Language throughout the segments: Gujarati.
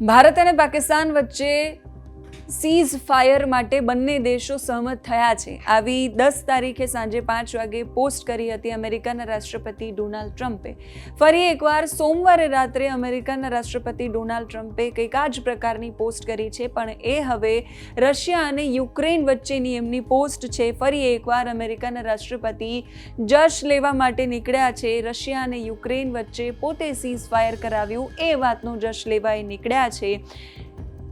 ભારત અને પાકિસ્તાન વચ્ચે સીઝ ફાયર માટે બંને દેશો સહમત થયા છે. આવી દસ તારીખે સાંજે પાંચ વાગે પોસ્ટ કરી હતી અમેરિકાના રાષ્ટ્રપતિ ડોનાલ્ડ ટ્રમ્પે. ફરી એકવાર સોમવારે રાત્રે અમેરિકાના રાષ્ટ્રપતિ ડોનાલ્ડ ટ્રમ્પે કંઈક આ જ પ્રકારની પોસ્ટ કરી છે, પણ એ હવે રશિયા અને યુક્રેન વચ્ચેની એમની પોસ્ટ છે. ફરી એકવાર અમેરિકાના રાષ્ટ્રપતિ જશ લેવા માટે નીકળ્યા છે. રશિયા અને યુક્રેન વચ્ચે પોતે સીઝ ફાયર કરાવ્યું, એ વાતનો જશ લેવા એ નીકળ્યા છે.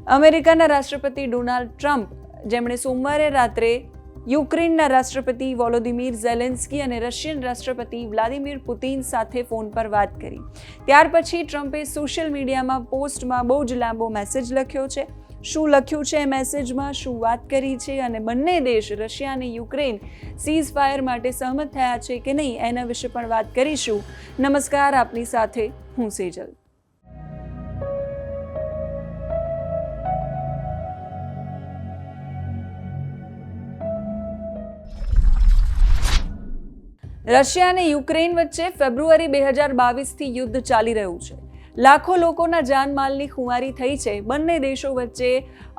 અમેરિકાના રાષ્ટ્રપતિ ડોનાલ્ડ ટ્રમ્પ, જેમણે સોમવારે રાત્રે યુક્રેનના રાષ્ટ્રપતિ વોલોદિમીર ઝેલેન્સ્કી અને રશિયન રાષ્ટ્રપતિ વ્લાદિમીર પુતિન સાથે ફોન પર વાત કરી. ત્યાર પછી ટ્રમ્પે સોશિયલ મીડિયામાં પોસ્ટમાં બહુ જ લાંબો મેસેજ લખ્યો છે. શું લખ્યું છે એ મેસેજમાં? શું વાત કરી છે? અને બંને દેશ, રશિયા અને યુક્રેન સીઝ ફાયર માટે સહમત થયા છે કે નહીં એના વિશે પણ વાત કરીશું. નમસ્કાર, આપની સાથે હું સેજલ. રશિયા અને યુક્રેન વચ્ચે ફેબ્રુઆરી બે હજાર બાવીસથી યુદ્ધ ચાલી રહ્યું છે. લાખો લોકોના જાનમાલની ખુમારી થઈ છે. બંને દેશો વચ્ચે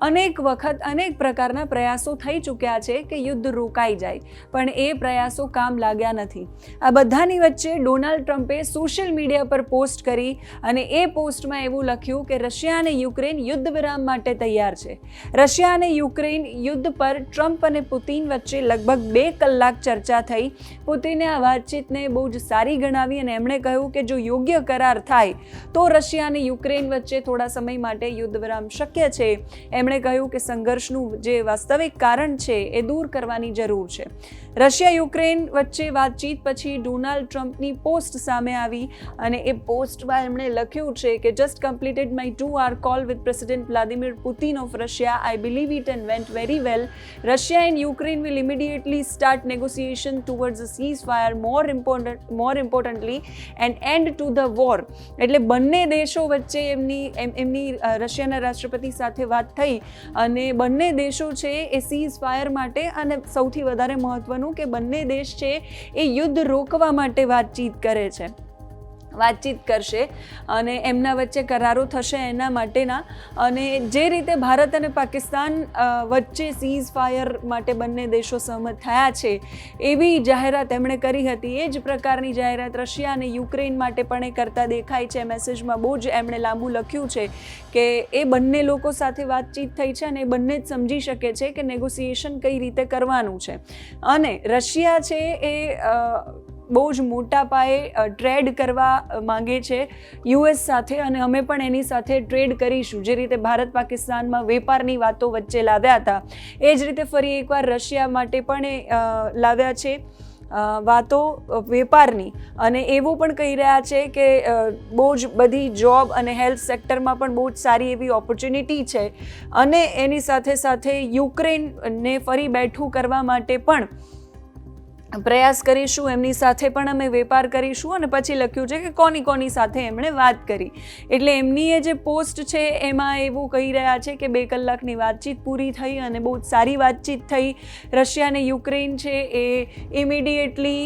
અનેક વખત અનેક પ્રકારના પ્રયાસો થઈ ચૂક્યા છે કે યુદ્ધ રોકાઈ જાય, પણ એ પ્રયાસો કામ લાગ્યા નથી. આ બધાની વચ્ચે ડોનાલ્ડ ટ્રમ્પે સોશિયલ મીડિયા પર પોસ્ટ કરી અને એ પોસ્ટમાં એવું લખ્યું કે રશિયા અને યુક્રેન યુદ્ધ વિરામ માટે તૈયાર છે. રશિયા અને યુક્રેન યુદ્ધ પર ટ્રમ્પ અને પુતિન વચ્ચે લગભગ બે કલાક ચર્ચા થઈ. પુતિને આ વાતચીતને બહુ જ સારી ગણાવી અને એમણે કહ્યું કે જો યોગ્ય કરાર થાય, તો રશિયા અને યુક્રેન વચ્ચે થોડા સમય માટે યુદ્ધ વિરામ શક્ય છે. એમણે કહ્યું કે સંઘર્ષનું જે વાસ્તવિક કારણ છે એ દૂર કરવાની જરૂર છે. રશિયા યુક્રેન વચ્ચે વાતચીત પછી ડોનાલ્ડ ટ્રમ્પની પોસ્ટ સામે આવી અને એ પોસ્ટમાં એમણે લખ્યું છે કે just completed my two hour call with president Vladimir Putin of Russia I believe it and went very well Russia and Ukraine will immediately start negotiation towards ceasefire more important more importantly end end to the war એટલે બંને દેશો વચ્ચે એમની, એમ- એમની રશિયાના રાષ્ટ્રપતિ સાથે વાત થઈ અને બંને દેશો છે એ સીઝ ફાયર માટે અને સૌથી વધારે મહત્વનું કે બંને દેશ છે એ યુદ્ધ રોકવા માટે વાતચીત કરે છે. વાતચીત કરશે અને એમના વચ્ચે કરારો થશે એના માટેના. અને જે રીતે ભારત અને પાકિસ્તાન વચ્ચે સીઝ ફાયર માટે બંને દેશો સહમત થયા છે, એવી જાહેરાત એમણે કરી હતી. એ જ પ્રકારની જાહેરાત રશિયા અને યુક્રેન માટે પણ એ કરતા દેખાય છે. મેસેજમાં બહુ જ એમણે લાંબુ લખ્યું છે કે એ બંને લોકો સાથે વાતચીત થઈ છે અને એ બંને જ સમજી શકે છે કે નેગોસિએશન કઈ રીતે કરવાનું છે. અને રશિયા છે એ બહુ જ મોટા પાયે ટ્રેડ કરવા માંગે છે યુએસ સાથે અને અમે પણ એની સાથે ટ્રેડ કરીશું. જે રીતે ભારત પાકિસ્તાનમાં વેપારની વાતો વચ્ચે લાવ્યા હતા, એ જ રીતે ફરી એકવાર રશિયા માટે પણ એ લાવ્યા છે વાતો વેપારની. અને એવું પણ કહી રહ્યા છે કે બહુ જ બધી જોબ અને હેલ્થ સેક્ટરમાં પણ બહુ જ સારી એવી ઓપોર્ચ્યુનિટી છે. અને એની સાથે સાથે યુક્રેનને ફરી બેઠું કરવા માટે પણ પ્રયાસ કરીશું, એમની સાથે પણ અમે વેપાર કરીશું અને પછી લખ્યું છે કે કોની કોની સાથે એમણે વાત કરી. એટલે એમની એ જે પોસ્ટ છે, એમાં એવું કહી રહ્યા છે કે બે કલાકની વાતચીત પૂરી થઈ અને બહુ જ સારી વાતચીત થઈ. રશિયા અને યુક્રેન છે એ ઇમિડિયેટલી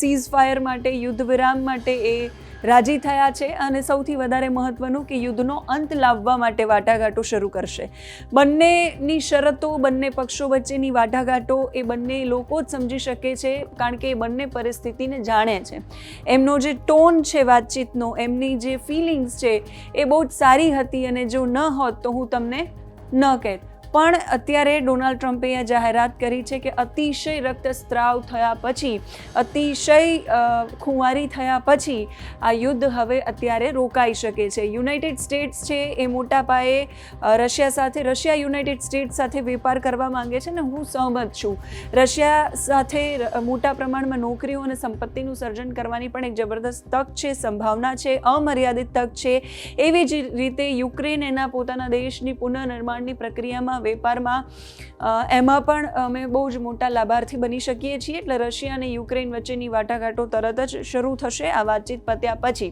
સીઝ ફાયર માટે યુદ્ધ વિરામ માટે એ રાજી થયા છે અને સૌથી વધારે મહત્વનું કે યુદ્ધનો અંત લાવવા માટે વાટાઘાટો શરૂ કરશે. બંનેની શરતો, બંને પક્ષો વચ્ચેની વાટાઘાટો એ બંને લોકો જ સમજી શકે છે, કારણ કે એ બંને પરિસ્થિતિને જાણે છે. એમનો જે ટોન છે વાતચીતનો, એમની જે ફિલિંગ્સ છે એ બહુ જ સારી હતી અને જો ન હોત તો હું તમને ન કહેત. પણ અત્યારે ડોનાલ્ડ ટ્રમ્પે આ જાહેરાત કરી છે કે અતિશય રક્તસ્ત્રાવ થયા પછી, અતિશય ખુંવારી થયા પછી આ યુદ્ધ હવે અત્યારે રોકાઈ શકે છે. યુનાઇટેડ સ્ટેટ્સ છે એ મોટા પાયે રશિયા સાથે, રશિયા યુનાઇટેડ સ્ટેટ્સ સાથે વેપાર કરવા માંગે છે ને હું સહમત છું. રશિયા સાથે મોટા પ્રમાણમાં નોકરીઓ અને સંપત્તિનું સર્જન કરવાની પણ એક જબરદસ્ત તક છે, સંભાવના છે, અમર્યાદિત તક છે. એવી જ રીતે યુક્રેન એના પોતાના દેશની પુનઃનિર્માણની પ્રક્રિયામાં વેપારમાં એમાં પણ અમે બહુ જ મોટા લાભાર્થી બની શકીએ છીએ. એટલે રશિયા અને યુક્રેન વચ્ચેની વાટાઘાટો તરત જ શરૂ થશે આ વાતચીત પત્યા પછી.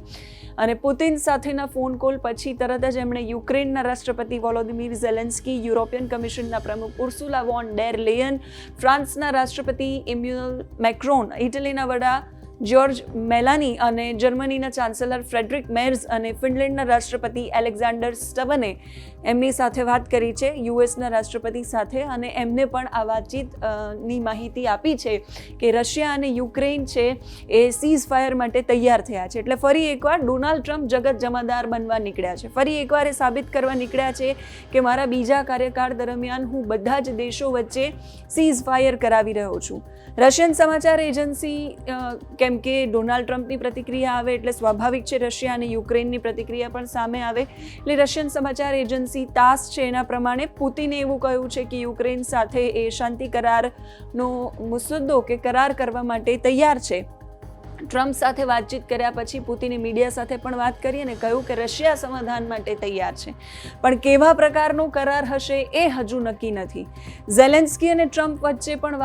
અને પુતિન સાથેના ફોન કોલ પછી તરત જ એમણે યુક્રેનના રાષ્ટ્રપતિ વોલોદિમીર ઝેલેન્સ્કી, યુરોપિયન કમિશનના પ્રમુખ ઉર્સુલા વોન ડેર લેયન, ફ્રાન્સના રાષ્ટ્રપતિ ઇમ્યુઅલ મેક્રોન, ઇટલીના વડા જ્યોર્જ મેલાની અને જર્મનીના ચાન્સેલર ફ્રેડરિક મેર્ઝ અને ફિનલેન્ડના રાષ્ટ્રપતિ એલેક્ઝાન્ડર સ્ટવને એમની સાથે વાત કરી છે યુએસના રાષ્ટ્રપતિ સાથે અને એમને પણ આ વાતચીતની માહિતી આપી છે કે રશિયા અને યુક્રેન છે એ સીઝ ફાયર માટે તૈયાર થયા છે. એટલે ફરી એકવાર ડોનાલ્ડ ટ્રમ્પ જગત જમાદાર બનવા નીકળ્યા છે. ફરી એકવાર એ સાબિત કરવા નીકળ્યા છે કે મારા બીજા કાર્યકાળ દરમિયાન હું બધા જ દેશો વચ્ચે સીઝ ફાયર કરાવી રહ્યો છું. રશિયન સમાચાર એજન્સી અ, કેમ કે ડોનાલ્ડ ટ્રમ્પની પ્રતિક્રિયા આવે એટલે સ્વાભાવિક છે રશિયા અને યુક્રેનની પ્રતિક્રિયા પણ સામે આવે. એટલે રશિયન સમાચાર એજન્સી તાસ છે એના પ્રમાણે પુતિને એવું કહ્યું છે કે યુક્રેન સાથે એ શાંતિ કરારનો મુસદ્દો કે કરાર કરવા માટે તૈયાર છે. ટ્રમ્પ સાથે વાતચીત કર્યા પછી પુતિને મીડિયા સાથે પણ વાત કરી અને કહ્યું કે રશિયા સમાધાન માટે તૈયાર છે. પણ કેવા પ્રકારનો કરાર હશે એ હજુ નક્કી નથી. ઝેલેન્સ્કી અને ટ્રમ્પ વચ્ચે પણ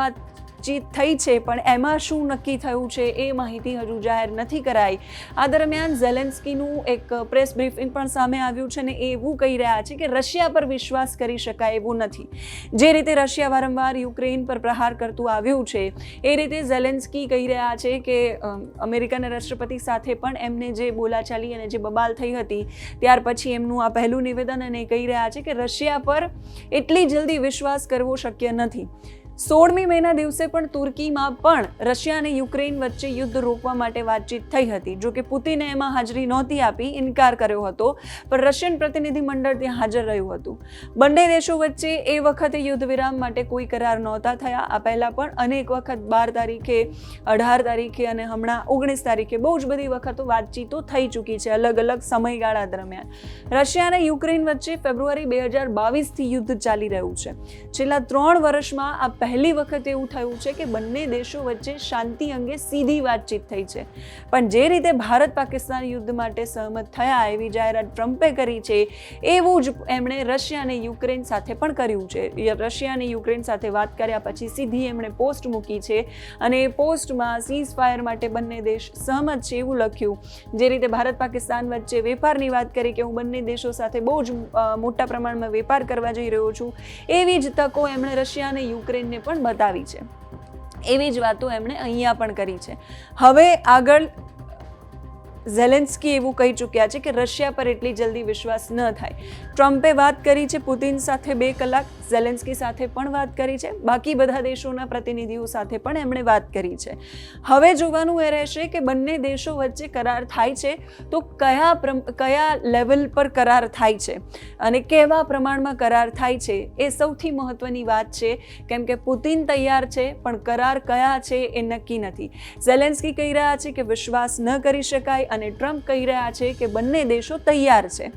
વાતચીત થઈ છે પણ એમાં શું નક્કી થયું છે એ માહિતી હજુ જાહેર નથી કરાઈ. આ દરમિયાન ઝેલેન્સ્કીનું એક પ્રેસ બ્રીફિંગ પણ સામે આવ્યું છે ને એવું કહી રહ્યા છે કે રશિયા પર વિશ્વાસ કરી શકાય એવું નથી. જે રીતે રશિયા વારંવાર યુક્રેન પર પ્રહાર કરતું આવ્યું છે એ રીતે ઝેલેન્સ્કી કહી રહ્યા છે કે અમ, અમેરિકાના રાષ્ટ્રપતિ સાથે પણ એમને જે બોલાચાલી અને જે બબાલ થઈ હતી ત્યાર પછી એમનું આ પહેલું નિવેદન અને કહી રહ્યા છે કે રશિયા પર એટલી જલ્દી વિશ્વાસ કરવો શક્ય નથી. સોળમી મેના દિવસે પણ તુર્કીમાં પણ રશિયા અને યુક્રેન વચ્ચે યુદ્ધ રોકવા માટે વાતચીત થઈ હતી. જો કે પુતિને એમાં હાજરી નહોતી આપી, ઇનકાર કર્યો હતો, પણ રશિયન પ્રતિનિધિ મંડળ ત્યાં હાજર રહ્યું હતું. બંને દેશો વચ્ચે એ વખતે યુદ્ધ વિરામ માટે કોઈ કરાર નહોતા થયા. આ પહેલાં પણ અનેક વખત બાર તારીખે, અઢાર તારીખે અને હમણાં ઓગણીસ તારીખે બહુ જ બધી વખતો વાતચીતો થઈ ચૂકી છે અલગ અલગ સમયગાળા દરમિયાન. રશિયા અને યુક્રેન વચ્ચે ફેબ્રુઆરી બે હજાર બાવીસથી યુદ્ધ ચાલી રહ્યું છે. છેલ્લા ત્રણ વર્ષમાં આ પહેલી વખત એવું થયું છે કે બંને દેશો વચ્ચે શાંતિ અંગે સીધી વાતચીત થઈ છે. પણ જે રીતે ભારત પાકિસ્તાન યુદ્ધ માટે સહમત થયા, એવી જાહેરાત ટ્રમ્પે કરી છે, એવું જ એમણે રશિયા અને યુક્રેન સાથે પણ કર્યું છે. રશિયા અને યુક્રેન સાથે વાત કર્યા પછી સીધી એમણે પોસ્ટ મૂકી છે અને એ પોસ્ટમાં સીઝ ફાયર માટે બંને દેશ સહમત છે એવું લખ્યું. જે રીતે ભારત પાકિસ્તાન વચ્ચે વેપારની વાત કરી કે હું બંને દેશો સાથે બહુ જ મોટા પ્રમાણમાં વેપાર કરવા જઈ રહ્યો છું, એવી જ તકો એમણે રશિયા અને યુક્રેનને પણ બતાવી છે. એવી જ વાતો એમણે અહીંયા પણ કરી છે. હવે આગળ ઝેલેન્સ્કી એવું કહી ચૂક્યા છે કે રશિયા પર એટલી જલ્દી વિશ્વાસ ન થાય. ટ્રમ્પે વાત કરી છે પુતિન સાથે બે કલાક, ઝેલેન્સ્કી સાથે પણ વાત કરી છે. બાકી બધા દેશોના પ્રતિનિધિઓ સાથે પણ એમણે વાત કરી છે. હવે જોવાનું એ રહેશે કે બંને દેશો વચ્ચે કરાર થાય છે તો કયા કયા લેવલ પર કરાર થાય છે અને કેવા પ્રમાણમાં કરાર થાય છે એ સૌથી મહત્વની વાત છે. કેમ કે પુતિન તૈયાર છે, પણ કરાર કયા છે એ નક્કી નથી. ઝેલેન્સ્કી કહી રહ્યા છે કે વિશ્વાસ ન કરી શકાય અને ટ્રમ્પ કહી રહ્યા છે કે બંને દેશો તૈયાર છે.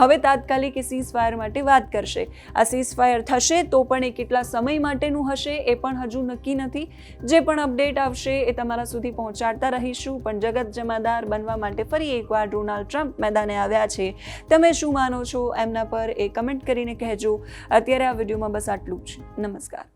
હવે તાત્કાલિક એ સીઝ ફાયર માટે વાત કરશે. આ સીઝ ફાયર થશે તો પણ એ કેટલા સમય માટેનું હશે એ પણ હજુ નક્કી નથી. જે પણ અપડેટ આવશે એ તમારા સુધી પહોંચાડતા રહીશું. પણ જગત જમાદાર બનવા માટે ફરી એકવાર ડોનાલ્ડ ટ્રમ્પ મેદાને આવ્યા છે. તમે શું માનો છો? એમના પર એ કમેન્ટ કરીને કહેજો. અત્યારે આ વિડીયોમાં બસ આટલું જ. નમસ્કાર.